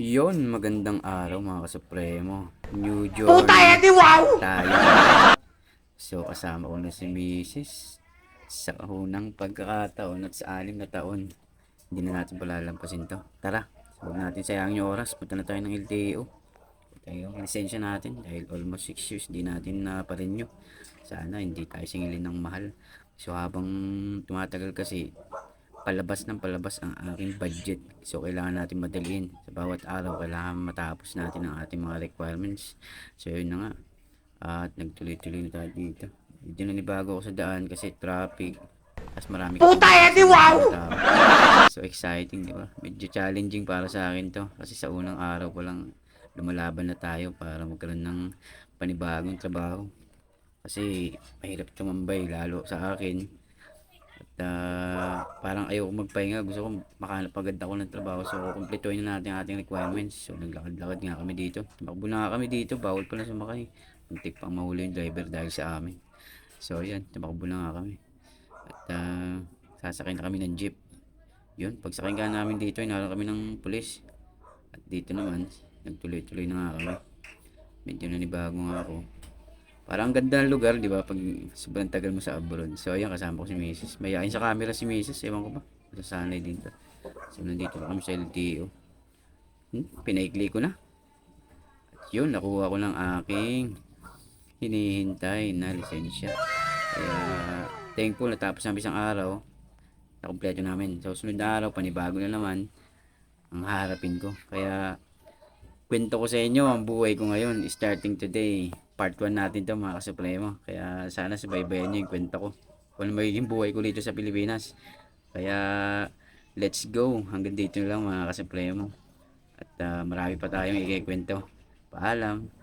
Yon, magandang araw mga kasupremo. New Journey Puta yan, di wow! tayo. So, kasama ko na si Mrs. Sa unang pagkakataon at sa alim na taon. Hindi na natin palalampasin to. Tara, huwag natin sayangin yung oras. Punta na tayo ng LTO. Tayo ang lisensya natin dahil almost 6 years di natin na pa rin Sana hindi tayo singilin ng mahal. So habang tumatagal kasi palabas ng palabas ang aking budget. So, kailangan natin madaliin. Sa bawat araw, kailangan matapos natin ang ating mga requirements. So, yun na nga. At nagtuloy-tuloy na tayo dito. Dito na nibago ako sa daan kasi traffic. Tapos marami Puta yan, di wow! So, exciting, di ba? Medyo challenging para sa akin to. Kasi sa unang araw ko lang lumalaban na tayo para magkaroon ng panibagong trabaho. Kasi mahirap tumambay lalo sa akin. At ah, parang ayoko magpahinga. Gusto ko makahanap agad ako ng trabaho. So, kumpletuhin na natin ating requirements. So, naglakad-lakad nga kami dito. Tumakbo na nga kami dito. Bawal pala sumakay. Muntik pang mahuli yung driver dahil sa amin. So, yan. Tumakbo na nga kami. At ah, sasakay na kami ng jeep. Yun. Pagsakay nga namin dito, inaral kami ng pulis. At dito naman, nagtuloy-tuloy na nga kami. Medyo nanibago nga ako. Parang ang ganda ng lugar, di ba? Pag sobrang tagal mo sa abroad. So, ayan, kasama ko si Mrs. Mayain sa camera si Mrs. Ewan ko ba? Masasanay din to. So, nandito na kami sa LTO. Hmm? Pinaikli ko na. At yun, nakuha ko ng aking hinihintay na lisensya. Kaya, thankful, natapos namin isang araw. Nakompleto namin. Sa susunod na araw, panibago na naman ang harapin ko. Kaya, kwento ko sa inyo ang buhay ko ngayon starting today part 1 natin to mga kasupremo kaya sana subaybayan nyo yung kwento ko. Kung ano magiging buhay ko dito sa Pilipinas. Kaya let's go. Hanggang dito lang mga kasupremo at ah, marami pa tayong ikikwento. Paalam